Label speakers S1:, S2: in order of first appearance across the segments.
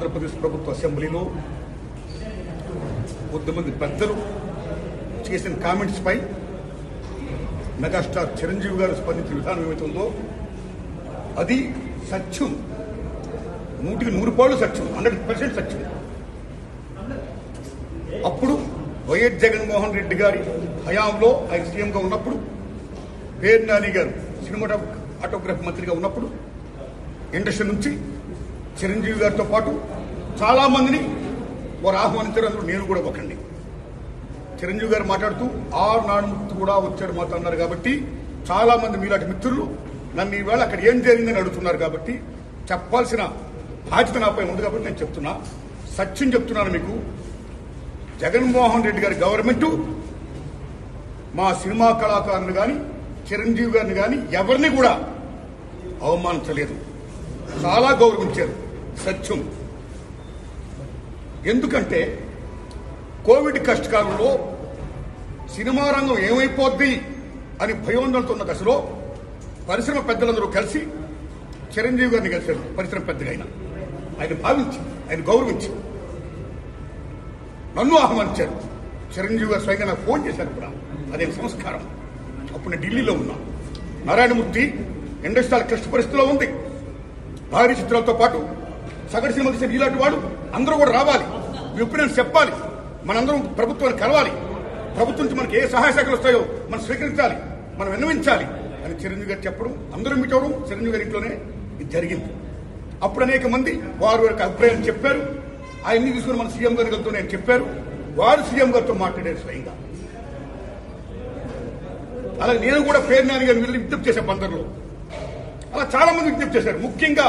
S1: ఆంధ్రప్రదేశ్ ప్రభుత్వ అసెంబ్లీలో కొద్దిమంది పెద్దలు చేసిన కామెంట్స్ పై మెగాస్టార్ చిరంజీవి గారు స్పందించిన విధానం ఏమైతే అది సత్యం. నూటికి నూరు పాళ్ళు సత్యం హండ్రెడ్ పర్సెంట్ సత్యం. అప్పుడు వైఎస్ జగన్మోహన్ రెడ్డి గారి హయాంలో ఆయన సీఎంగా ఉన్నప్పుడు పేరు నాని గారు సినిమాటో ఆటోగ్రఫీ మంత్రిగా ఉన్నప్పుడు ఇండస్ట్రీ నుంచి చిరంజీవి గారితో పాటు చాలా మందిని వారు ఆహ్వానించారు. అందులో నేను కూడా ఒకండి చిరంజీవి గారు మాట్లాడుతూ ఆరు నాడు కూడా వచ్చాడు మాతో అన్నారు కాబట్టి చాలామంది మీలాంటి మిత్రులు నన్ను ఈవేళ అక్కడ ఏం జరిగిందని అడుగుతున్నారు కాబట్టి చెప్పాల్సిన బాధ్యత నాపై ఉంది కాబట్టి నేను చెప్తున్నా. సత్యం చెప్తున్నాను మీకు. జగన్మోహన్ రెడ్డి గారి గవర్నమెంట్ మా సినిమా కళాకారులు కానీ చిరంజీవి గారిని కానీ ఎవరిని కూడా అవమానించలేదు. చాలా గౌరవించారు. సత్యం. ఎందుకంటే కోవిడ్ కష్టకాలంలో సినిమా రంగం ఏమైపోద్ది అని భయోందనతో ఉన్న దశలో పరిశ్రమ పెద్దలందరూ కలిసి చిరంజీవి గారిని కలిశారు. పరిశ్రమ పెద్దగా ఆయన ఆయన భావించి ఆయన గౌరవించి. నన్ను ఆహ్వానించారు. చిరంజీవి గారు స్వయంగా నాకు ఫోన్ చేశారు కూడా. అదే సంస్కారం. అప్పుడు నేను ఢిల్లీలో ఉన్నా. నారాయణమూర్తి ఇండస్ట్రియల్ క్లిష్ట పరిస్థితిలో ఉంది. భారీ చిత్రాలతో పాటు సగటు సినిమా తీసిన ఇలాంటి వాళ్ళు అందరూ కూడా రావాలి. మీ చెప్పాలి. మనందరం ప్రభుత్వాన్ని కలవాలి. ప్రభుత్వం నుంచి మనకి ఏ సహాయ శాఖలు వస్తాయో మనం స్వీకరించాలి. మనం విన్నవించాలి. అని చిరంజీవి గారు చెప్పడం అందరూ మీట్ అవడం చిరంజీవి గారి ఇంట్లోనే ఇది జరిగింది. అప్పుడు అనేక మంది వారు వారి అభిప్రాయాలు చెప్పారు. ఆయన్ని తీసుకుని మన సీఎం గారి గారితో నేను చెప్పారు. వారు సీఎం గారితో మాట్లాడారు స్వయంగా. అలాగే నేను కూడా పేరు నాని గారిని విజ్ఞప్తి చేశాను బందర్లో. అలా చాలా మంది విజ్ఞప్తి చేశారు. ముఖ్యంగా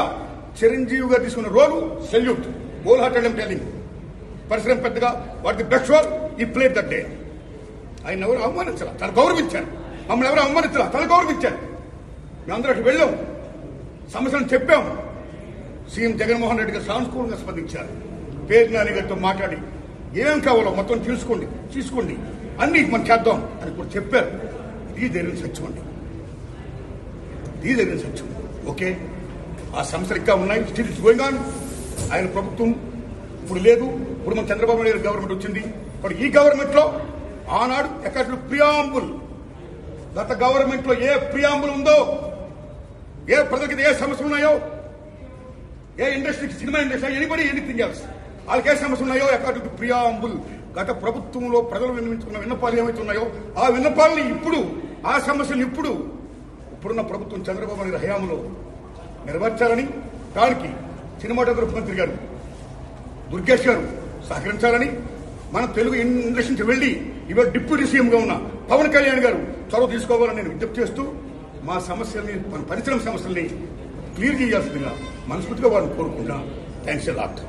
S1: చిరంజీవి గారు తీసుకున్న రోలు సెల్యూట్. గోల్ హార్టెడ్ ఎం టెలింగ్ పరిశ్రమ పెద్దగా వాటికి బెస్ట్ రోల్? ఈ ప్లేట్ దట్ డే ఆయన ఎవరు అవమానించాల? తను గౌరవించారు. మమ్మల్ని ఎవరు అవమానించాల? తను గౌరవించారు. మేమందరూ అటు వెళ్ళాం. సమస్యలను చెప్పాం. సీఎం జగన్మోహన్ రెడ్డి గారు సానుకూలంగా స్పందించారు పేరు నాని గారితో మాట్లాడి ఏం కావాలో మొత్తం తెలుసుకోండి తీసుకోండి. అన్ని మనం చేద్దాం అని కూడా చెప్పారు. ఇది జరిగిన సత్యం అండి ఎవిడెన్స్ జరిగిన ఓకే? ఆ సమస్యలు ఇంకా ఉన్నాయి. స్టిల్ ఇట్స్ గోయింగ్ ఆన్ ఆయన ప్రభుత్వం ఇప్పుడు లేదు. ఇప్పుడు మన చంద్రబాబు నాయుడు గవర్నమెంట్ వచ్చింది. ఇప్పుడు ఈ గవర్నమెంట్లో ఆనాడు ఎక్కడ ప్రియాంబుల్ గత గవర్నమెంట్లో ఏ ప్రియాంబుల్ ఉందో ఏ ప్రజలకి ఏ సమస్యలు ఉన్నాయో ఏ ఇండస్ట్రీకి cinema industry anybody anything else వాళ్ళకి ఏ సమస్యలు ఉన్నాయో అకార్డింగ్ టు ప్రియాంబుల్ గత ప్రభుత్వంలో ప్రజలు విన్నవించుకున్న విన్నపాలు ఏమైతే ఉన్నాయో ఆ విన్నపాలని ఇప్పుడు ఆ సమస్యలు ఇప్పుడు ఇప్పుడున్న ప్రభుత్వం చంద్రబాబు నాయుడు హయాంలో నెరవేర్చాలని దానికి సినిమాటోగ్రఫ్ మంత్రి గారు దుర్గేష్ గారు సహకరించాలని మన తెలుగు ఇండస్ట్రీ నుంచి వెళ్ళి ఇవాళ డిప్యూటీ సీఎంగా ఉన్న పవన్ కళ్యాణ్ గారు చొరవ తీసుకోవాలని నేను విజ్ఞప్తి చేస్తూ మా సమస్యల్ని మన పరిశ్రమ సమస్యల్ని క్లియర్ చేయాల్సిందిగా మనస్ఫూర్తిగా వారిని కోరుకుంటున్నా. Thanks lot.